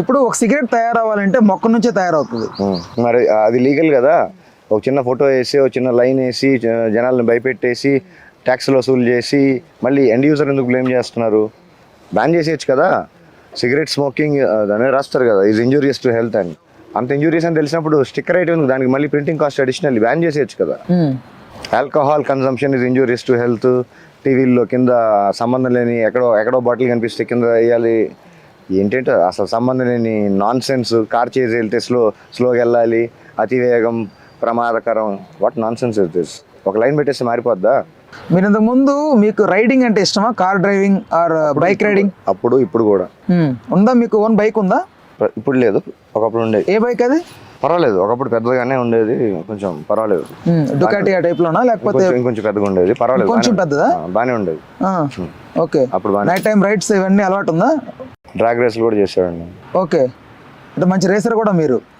ఇప్పుడు ఒక సిగరెట్ తయారవ్వాలంటే మొక్క నుంచే తయారవుతుంది. మరి అది లీగల్ కదా? ఒక చిన్న ఫోటో వేసి ఒక చిన్న లైన్ వేసి జనాల్ని భయపెట్టేసి ట్యాక్స్లు వసూలు చేసి మళ్ళీ ఎండ్ యూజర్ ఎందుకు బ్లేమ్ చేస్తున్నారు? బ్యాన్ చేసేయచ్చు కదా? సిగరెట్ స్మోకింగ్ దాని రాస్తారు కదా? ఈజ్ ఇంజూరియస్ టు హెల్త్ అని. అంత ఇంజూరియస్ అని తెలిసినప్పుడు స్టిక్కర్ అయితే ఉంది. దానికి మళ్ళీ ప్రింటింగ్ కాస్ట్ అడిషనల్ బ్యాన్ చేసేయచ్చు కదా. Alcohol consumption is injurious to health టీవీల్లో కింద సంబంధం లేని ఎక్కడో ఎక్కడో బాటిల్ కనిపిస్తే కింద వేయాలి. ఏంటంటే అసలు సంబంధం లేని నాన్ సెన్స్ కార్ చేసి వెళ్తే స్లో స్లోగా వెళ్ళాలి. అతివేగం ప్రమాదకరం. What nonsense is this ఒక లైన్ పెట్టేస్తే మారిపోద్దా? మీరు ఇంతకు ముందు మీకు రైడింగ్ అంటే ఇష్టమా? Car driving or bike riding అప్పుడు ఇప్పుడు కూడా. ఉందా మీకు ఓన్ బైక్ ఉందా? ఇప్పుడు లేదు. ఒకప్పుడు ఉండేది. ఏ బైక్ అది? పర్వాలేదు. ఒకప్పుడు పెద్దగానే ఉండేది. కొంచెం పర్వాలేదు. డుకాటి ఆ టైప్ లోనా? లేకపోతే కొంచెం ఇంకొంచెం పెద్దగా ఉండేది. పర్వాలేదు. కొంచెం పెద్దదా? బానే ఉండేది. ఓకే. అప్పుడు నైట్ టైం రైడ్స్ ఇవన్నీ అలవాటు ఉందా? డ్రాగ్ రేస్లు కూడా చేసేవాడిని. ఓకే. అంటే మంచి రేసర్ కూడా మీరు?